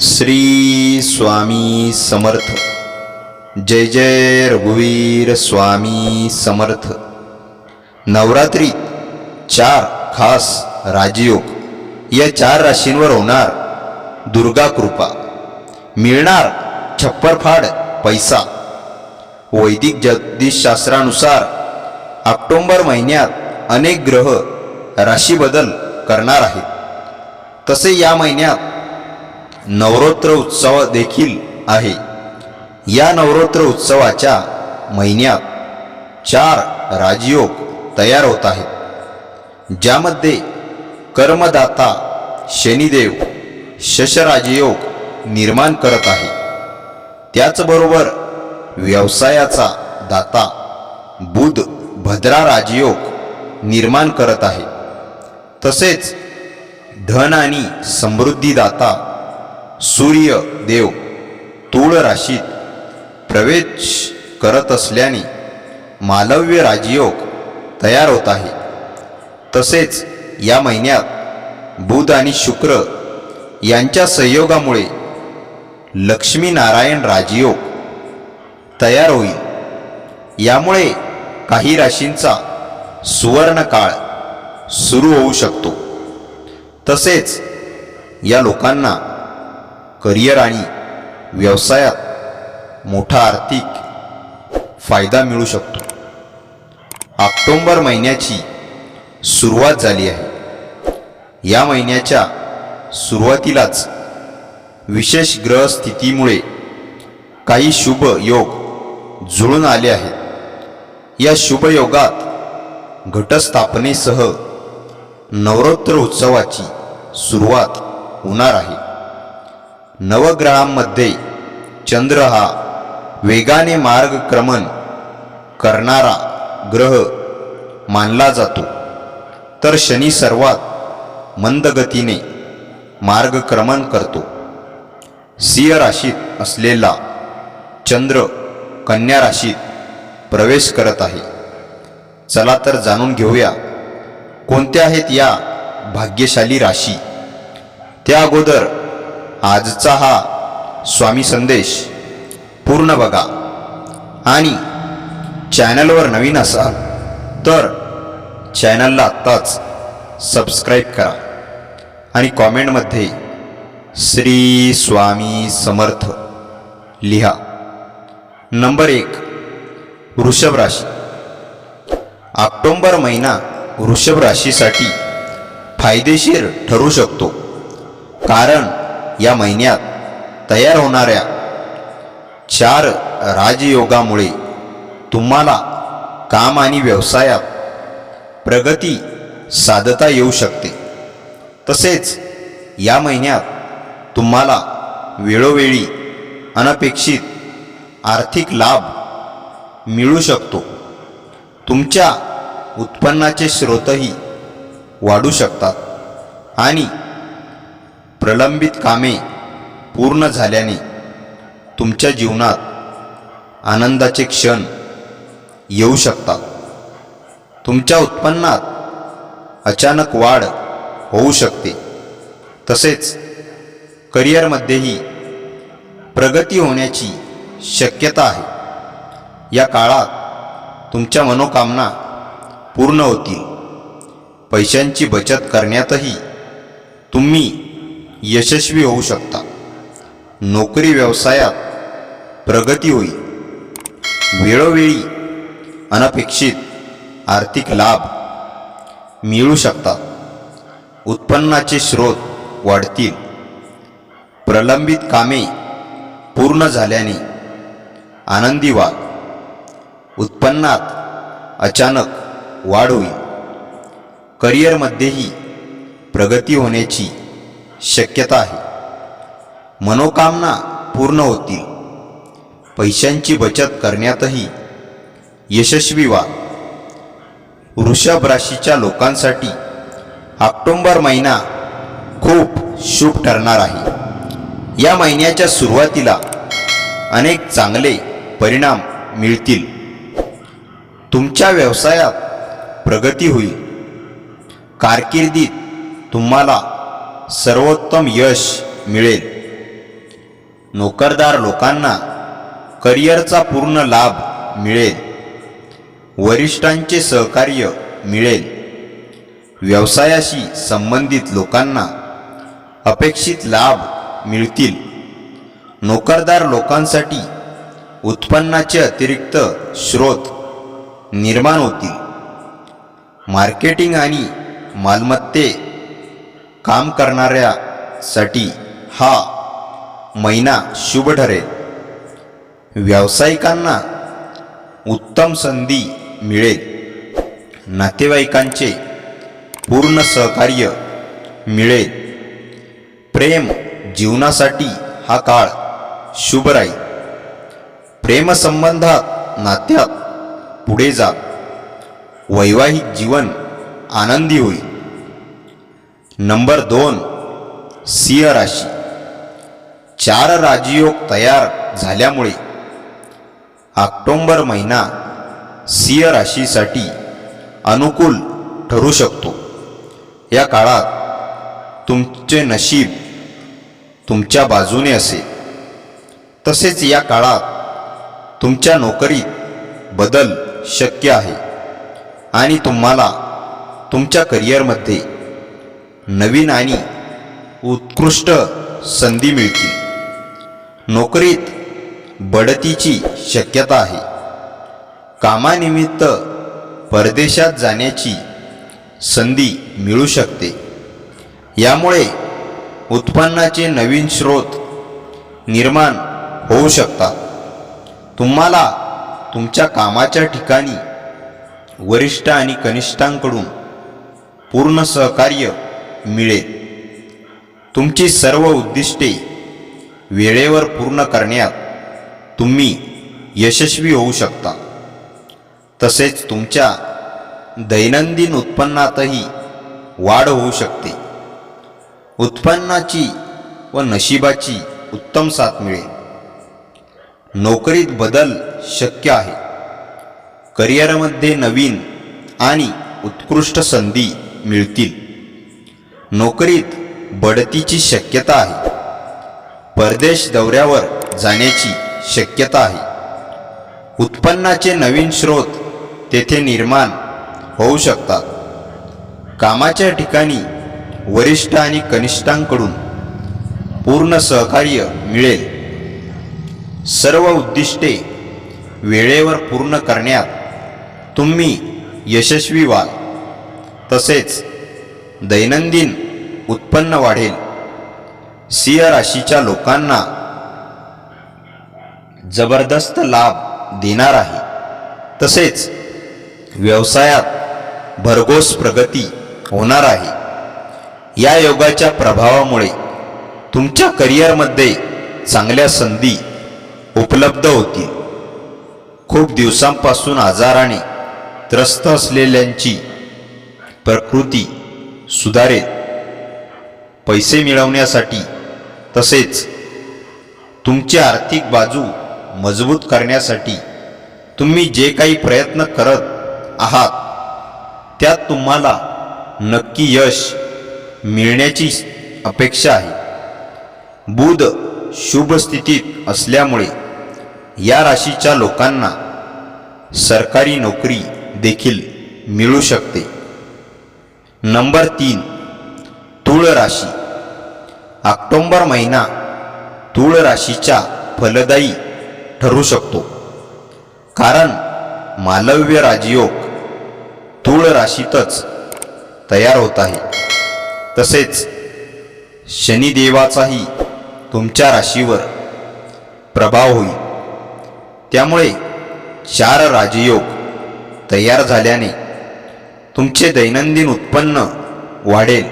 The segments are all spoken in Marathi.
श्री स्वामी समर्थ. जय जय रघुवीर स्वामी समर्थ. नवरात्री चार खास राजयोग. या चार राशींवर होणार दुर्गा कृपा. मिळणार छप्परफाड पैसा. वैदिक ज्योतिषशास्त्रानुसार ऑक्टोंबर महिन्यात अनेक ग्रह राशीबदल करणार आहेत. तसे या महिन्यात नवरोत्र उत्सव देखील आहे. या नवरोत्र उत्सवाच्या महिन्यात चार राजयोग तयार होत आहेत. ज्यामध्ये कर्मदाता शनिदेव शशराजयोग निर्माण करत आहे. त्याचबरोबर व्यवसायाचा दाता बुध भद्रा राजयोग निर्माण करत आहे. तसेच धन आणि समृद्धीदाता सूर्य देव तूळ राशीत प्रवेश करत असल्याने मालव्य राजयोग तयार होत आहे. तसेच या महिन्यात बुध आणि शुक्र यांच्या संयोगामुळे लक्ष्मीनारायण राजयोग तयार होईल. यामुळे काही राशींचा सुवर्णकाळ सुरू होऊ शकतो. तसेच या लोकांना करिअर आणि व्यवसायात मोठा आर्थिक फायदा मिळू शकतो. ऑक्टोंबर महिन्याची सुरुवात झाली आहे. या महिन्याच्या सुरुवातीलाच विशेष ग्रहस्थितीमुळे काही शुभ योग जुळून आले आहेत. या शुभयोगात घटस्थापनेसह नवरात्र उत्सवाची सुरुवात होणार आहे. नवग्रहांमध्ये चंद्र हा वेगाने मार्गक्रमण करणारा ग्रह मानला जातो. तर शनी सर्वात मंदगतीने मार्गक्रमण करतो. सिंह राशीत असलेला चंद्र कन्या राशीत प्रवेश करत आहे. चला तर जाणून घेऊया कोणत्या आहेत या भाग्यशाली राशी. त्या अगोदर आजचा हा स्वामी संदेश पूर्ण बघा. आणि चॅनलवर नवीन असाल तर चॅनलला आत्ताच सबस्क्राईब करा. आणि कॉमेंटमध्ये श्री स्वामी समर्थ लिहा. नंबर एक वृषभ राशी. ऑक्टोंबर महिना वृषभ राशीसाठी फायदेशीर ठरू शकतो. कारण या महिन्यात तयार होणाऱ्या चार राजयोगामुळे तुम्हाला काम आणि व्यवसायात प्रगती साधता येऊ शकते. तसेच या महिन्यात तुम्हाला वेळोवेळी अनपेक्षित आर्थिक लाभ मिळू शकतो. तुमच्या उत्पन्नाचे स्रोतही वाढू शकतात आणि प्रलंबित कामे पूर्ण झाल्याने तुमच्या जीवनात आनंदाचे क्षण येऊ शकतात. तुमच्या उत्पन्नात अचानक वाढ होऊ शकते. तसेच करिअरमध्येही प्रगती होण्याची शक्यता आहे. या काळात तुमच्या मनोकामना पूर्ण होतील. पैशांची बचत करण्यातही तुम्ही यशस्वी होऊ शकता. नोकरी व्यवसायात प्रगती होईल. वेळोवेळी अनपेक्षित आर्थिक लाभ मिळू शकतात. उत्पन्नाचे स्रोत वाढतील. प्रलंबित कामे पूर्ण झाल्याने आनंदी व्हा उत्पन्नात अचानक वाढ होईल. करिअरमध्येही प्रगती होण्याची शक्यता आहे. मनोकामना पूर्ण होतील. पैशांची बचत करण्यातही यशस्वी व्हा. वृषभ राशीच्या लोकांसाठी ऑक्टोंबर महिना खूप शुभ ठरणार आहे. या महिन्याच्या सुरुवातीला अनेक चांगले परिणाम मिळतील. तुमच्या व्यवसायात प्रगती होईल. कारकिर्दीत तुम्हाला सर्वोत्तम यश मिळेल. नोकरदार लोकांना करिअरचा पूर्ण लाभ मिळेल. वरिष्ठांचे सहकार्य मिळेल. व्यवसायाशी संबंधित लोकांना अपेक्षित लाभ मिळतील. नोकरदार लोकांसाठी उत्पन्नाचे अतिरिक्त स्रोत निर्माण होतील. मार्केटिंग आणि मालमत्ते काम करणाऱ्यासाठी हा महिना शुभ ठरेल. व्यावसायिकांना उत्तम संधी मिळेल. नातेवाईकांचे पूर्ण सहकार्य मिळेल. प्रेम जीवनासाठी हा काळ शुभ राहील. प्रेमसंबंधात नात्यात पुढे जा. वैवाहिक जीवन आनंदी होईल. नंबर दोन सिंह राशी. चार राजयोग तयार झाल्यामुळे ऑक्टोंबर महिना सिंह राशीसाठी अनुकूल ठरू शकतो. या काळात तुमचे नशीब तुमच्या बाजूने असेल. तसेच या काळात तुमच्या नोकरीत बदल शक्य आहे. आणि तुम्हाला तुमच्या करिअरमध्ये नवीन आणि उत्कृष्ट संधी मिळतील. नोकरीत बढतीची शक्यता आहे. कामानिमित्त परदेशात जाण्याची संधी मिळू शकते. यामुळे उत्पन्नाचे नवीन स्रोत निर्माण होऊ शकतात. तुम्हाला तुमच्या कामाच्या ठिकाणी वरिष्ठ आणि कनिष्ठांकडून पूर्ण सहकार्य मिळेल तुमची सर्व उद्दिष्टे वेळेवर पूर्ण करण्यात तुम्ही यशस्वी होऊ शकता. तसेच तुमच्या दैनंदिन उत्पन्नातही वाढ होऊ शकते. उत्पन्नाची व नशिबाची उत्तम साथ मिळेल नोकरीत बदल शक्य आहे. करिअरमध्ये नवीन आणि उत्कृष्ट संधी मिळतील. नोकरीत बढतीची शक्यता आहे. परदेश दौऱ्यावर जाण्याची शक्यता आहे. उत्पन्नाचे नवीन स्रोत तेथे निर्माण होऊ शकतात. कामाच्या ठिकाणी वरिष्ठ आणि कनिष्ठांकडून पूर्ण सहकार्य मिळेल. सर्व उद्दिष्टे वेळेवर पूर्ण करण्यात तुम्ही यशस्वी व्हाल. तसेच दैनंदिन उत्पन्न वाढेल. सिंह राशीच्या लोकांना जबरदस्त लाभ देणार आहे. तसेच व्यवसायात भरघोस प्रगती होणार आहे. या योगाच्या प्रभावामुळे तुमच्या करिअरमध्ये चांगल्या संधी उपलब्ध होतील. खूप दिवसांपासून आजाराने त्रस्त असलेल्यांची प्रकृती सुधारेल पैसे मिळवण्यासाठी तसेच तुमची आर्थिक बाजू मजबूत करण्यासाठी तुम्ही जे काही प्रयत्न करत आहात त्यात तुम्हाला नक्की यश मिळण्याची अपेक्षा आहे. बुध शुभ स्थितीत असल्यामुळे या राशीच्या लोकांना सरकारी नोकरी देखील मिळू शकते. नंबर तीन तूळ राशी. ऑक्टोंबर महिना तूळ राशीच्या फलदायी ठरू शकतो. कारण मालव्य राजयोग तूळ राशीतच तयार होत आहे. तसेच शनिदेवाचाही तुमच्या राशीवर प्रभाव होईल. त्यामुळे चार राजयोग तयार झाल्याने तुमचे दैनंदिन उत्पन्न वाढेल.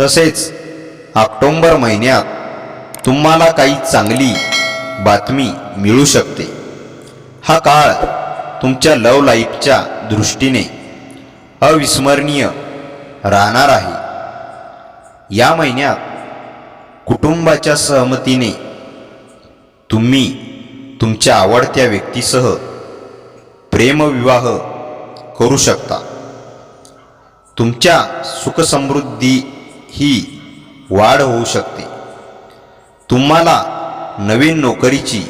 तसेच ऑक्टोंबर महिन्यात तुम्हाला काही चांगली बातमी मिळू शकते. हा काळ तुमच्या लव लाईफच्या दृष्टीने अविस्मरणीय राहणार आहे. या महिन्यात कुटुंबाच्या सहमतीने तुम्ही तुमच्या आवडत्या व्यक्तीसह प्रेमविवाह करू शकता. तुमच्या सुखसमृद्धी ही वाढ होऊ शकते. तुम्हाला नवीन नोकरीची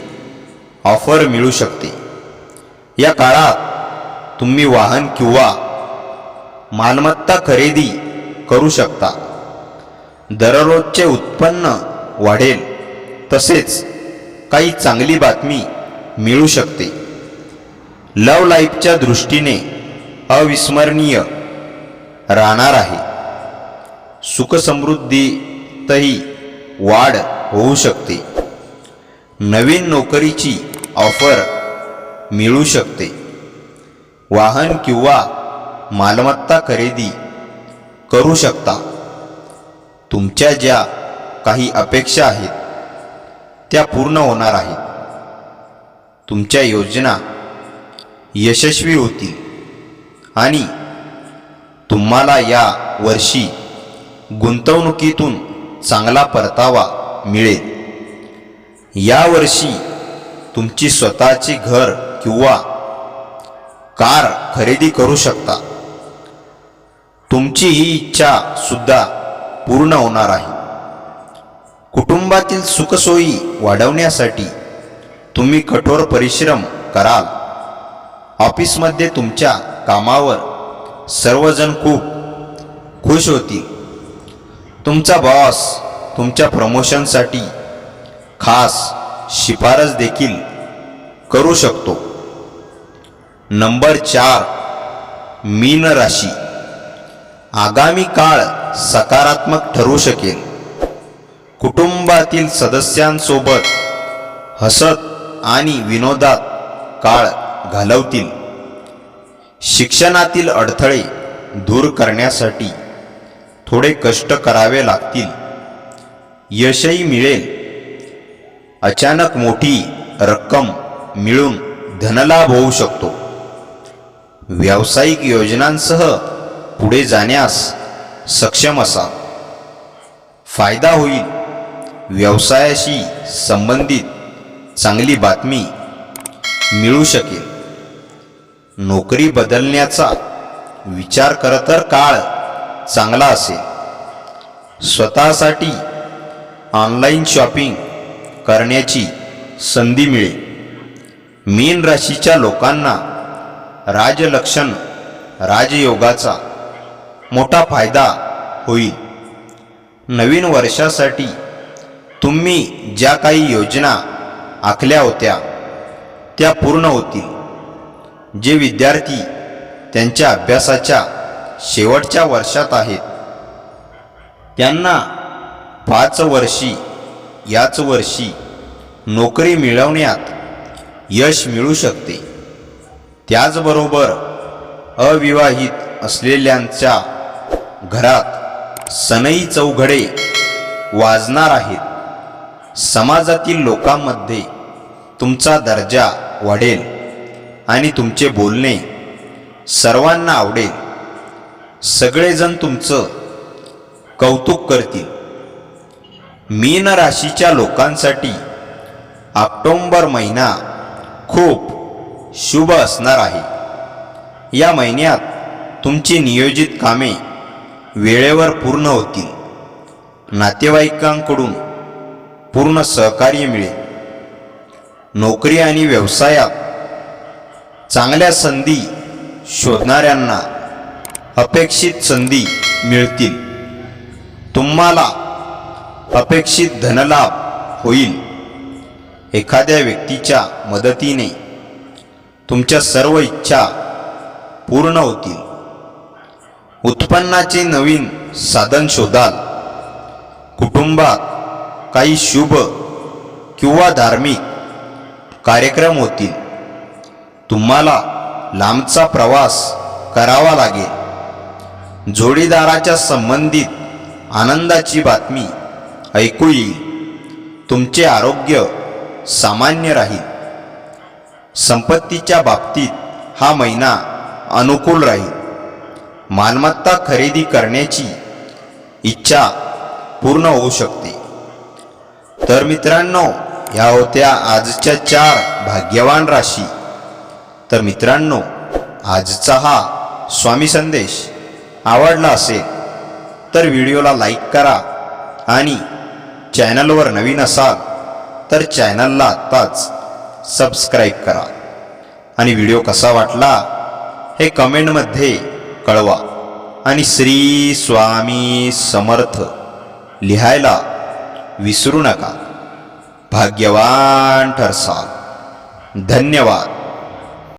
ऑफर मिळू शकते. या काळात तुम्ही वाहन किंवा मालमत्ता खरेदी करू शकता. दररोजचे उत्पन्न वाढेल तसेच काही चांगली बातमी मिळू शकते. लव लाईफच्या दृष्टीने अविस्मरणीय राहणार आहे. सुखसमृद्धीतही वाढ होऊ शकते. नवीन नोकरीची ऑफर मिळू शकते. वाहन किंवा मालमत्ता खरेदी करू शकता. तुमच्या ज्या काही अपेक्षा आहेत त्या पूर्ण होणार आहेत. तुमच्या योजना यशस्वी होतील आणि तुम्हाला या वर्षी गुंतवणुकीतून चांगला परतावा मिळेल. या वर्षी तुमची स्वतःची घर किंवा कार खरेदी करू शकता. तुमची ही इच्छा सुद्धा पूर्ण होणार आहे. कुटुंबातील सुखसोयी वाढवण्यासाठी तुम्ही कठोर परिश्रम कराल. ऑफिसमध्ये तुमच्या कामावर सर्वजण खूप खुश होतील तुमचा बॉस तुमच्या प्रमोशनसाठी खास शिफारस देखील करू शकतो. नंबर चार मीन राशी. आगामी काळ सकारात्मक ठरू शकेल. कुटुंबातील सदस्यांसोबत हसत आणि विनोदात काळ घालवतील. शिक्षणातील अडथळे दूर करण्यासाठी थोडे कष्ट करावे लागतील. यशही मिळेल. अचानक मोठी रक्कम मिळून धनलाभ होऊ शकतो. व्यावसायिक योजनांसह पुढे जाण्यास सक्षम असा. फायदा होईल. व्यवसायाशी संबंधित चांगली बातमी मिळू शकेल. नोकरी बदलण्याचा विचार करत तर काळ चांगला असेल. स्वतःसाठी ऑनलाईन शॉपिंग करण्याची संधी मिळेल. मीन राशीच्या लोकांना राजलक्षण राजयोगाचा मोठा फायदा होईल. नवीन वर्षासाठी तुम्ही ज्या काही योजना आखल्या होत्या त्या पूर्ण होतील. जे विद्यार्थी त्यांच्या अभ्यासाच्या शेवटच्या वर्षात आहेत त्यांना पाच वर्षी याच वर्षी नोकरी मिळवण्यात यश मिळू शकते. त्याचबरोबर अविवाहित असलेल्यांच्या घरात सनई चौघडे वाजणार आहेत. समाजातील लोकांमध्ये तुमचा दर्जा वाढेल. आणि तुमचे बोलणे सर्वांना आवडेल. सगळेजण तुमचं कौतुक करतील. मीन राशीच्या लोकांसाठी ऑक्टोंबर महिना खूप शुभ असणार आहे. या महिन्यात तुमची नियोजित कामे वेळेवर पूर्ण होतील. नातेवाईकांकडून पूर्ण सहकार्य मिळेल. नोकरी आणि व्यवसायात चांगल्या संधी शोधणाऱ्यांना अपेक्षित संधी मिळतील. तुम्हाला अपेक्षित धनलाभ होईल. एखाद्या व्यक्तीच्या मदतीने तुमच्या सर्व इच्छा पूर्ण होतील. उत्पन्नाचे नवीन साधन शोधाल. कुटुंबात काही शुभ किंवा धार्मिक कार्यक्रम होतील. तुम्हाला लांबचा प्रवास करावा लागेल. जोडीदाराच्या संबंधित आनंदाची बातमी ऐकू येईल. तुमचे आरोग्य सामान्य राहील. संपत्तीच्या बाबतीत हा महिना अनुकूल राहील. मालमत्ता खरेदी करण्याची इच्छा पूर्ण होऊ शकते. तर मित्रांनो ह्या होत्या आजच्या चार भाग्यवान राशी. तर मित्रांनो आजचा हा स्वामी संदेश आवडला असेल तर व्हिडिओला लाईक करा आणि चॅनलवर नवीन असाल तर चॅनलला आत्ताच सबस्क्राईब करा. आणि व्हिडिओ कसा वाटला हे कमेंटमध्ये कळवा. आणि श्री स्वामी समर्थ लिहायला विसरू नका. भाग्यवान ठरसाल. धन्यवाद.